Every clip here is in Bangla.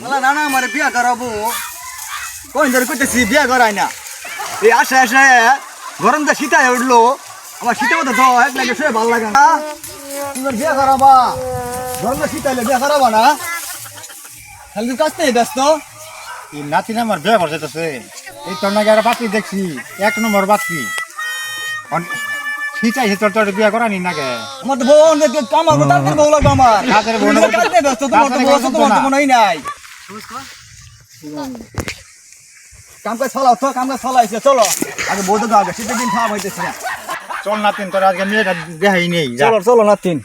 বলা না না, আমার বিয়া করাবো। কোন ধরে কইতেছি, বিয়া করাই না। এই আসে আসে গরম তো শীতায় উঠল, আমার শীতের মতো দাও এক লাগে শুয়ে ভালো লাগে না। তুমি বিয়া করাবা। গরম তো শীতাইলে বিয়া করাবা না। খালি কাজ নেই ব্যস্ত। এই নাতিন আমার বিয়ে করছে তো সে এই তোর নাকি আর বাতি দেখছি, এক নম্বর বাতি। খিচাই তোর তোর বিয়ে করা নি নাকি? আমার তো বউ অনেক কাম আমার তাদের বউ লাগবে আমার। তাদের বউ তুমি লাগবে। কাজ ব্যস্ত তোমার তো বউ আছে, তোমার তো। মনেই নাই। কাম কাজ চলাও তো কাম কাজ চলাইছে চলো। আগে বউটা দাও আগে শীতের দিন খাওয়া হইতেছে না। চল নাতিন তোর আজকে মেয়েটা দেখাই নেই। চলো চলো নাতিন।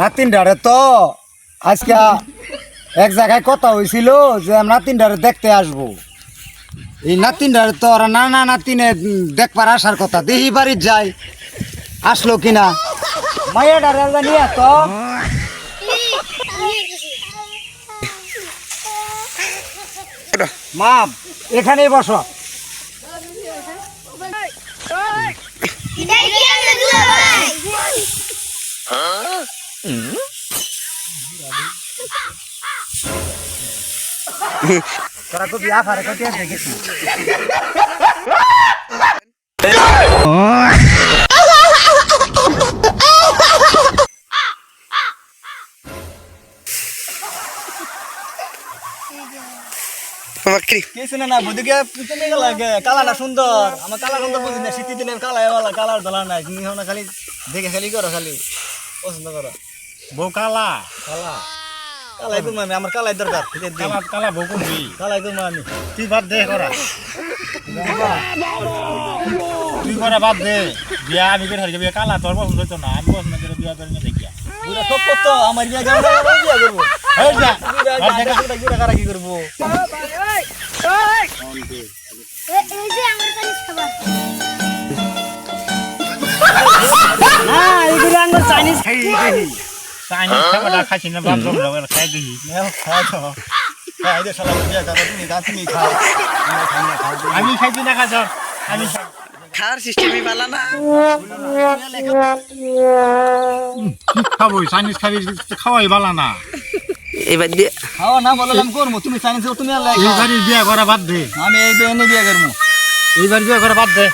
নাতিন ডারে তো আজকে এক জায়গায় কথা হয়েছিল যে নাতিন ডারে দেখতে আসব। এই নাতিন ডারে তো ওরা না না নাতিনে দেখবার আসার কথা। দেখি বাড়ি যাই আসলো কিনা? মাইয়া ডারে নিয়ে তো মা, এখানেই বসো। তোরা না বুদিকে তুমি লাগে কালাটা সুন্দর। আমার কালা সুন্দর বুঝি না শীতের দিনে কালা এওয়ালা কালার ধলা নাই। তুমি খালি দেখে খালি করো খালি। পছন্দ করো। বউ কালা কালা। কালাই করব আমি আমার কালাই দরকার কালা বউ করবি কালাই করব আমি তুই বাদ দে করা। তুই করা বাদ দে। বিয়া আমি করে হারি বিয়া কালা তোর পছন্দ হইতো না আমি পছন্দ করে বিয়া করে না দেখিয়া। বুড়া সব করতো আমার বিয়ে কেমন বিয়ে করব। এই যা। বুড়া বাদ দে বুড়া কারা কি করব? চাইনিজ। খাবারটা খাইছি না জম খাই দিই নেও, খাও তো। খাও, শালা বিয়ে করো, তুমি খাও, খাও। আমি খাইছি না খাইছ আমি খাওয়ার সিস্টেমই ভালো না খাব চাইনিজ খাবি খাওয়াই ভালো না এবার দিয়ে খাও না বললাম করব তুমি চাইনিজ তুমি আর লাই এই খাও। বাড়ির বিয়া করা বাদ দে আমি এই বিয়ে বিয়ে করব এই বিয়া করা বাদ দে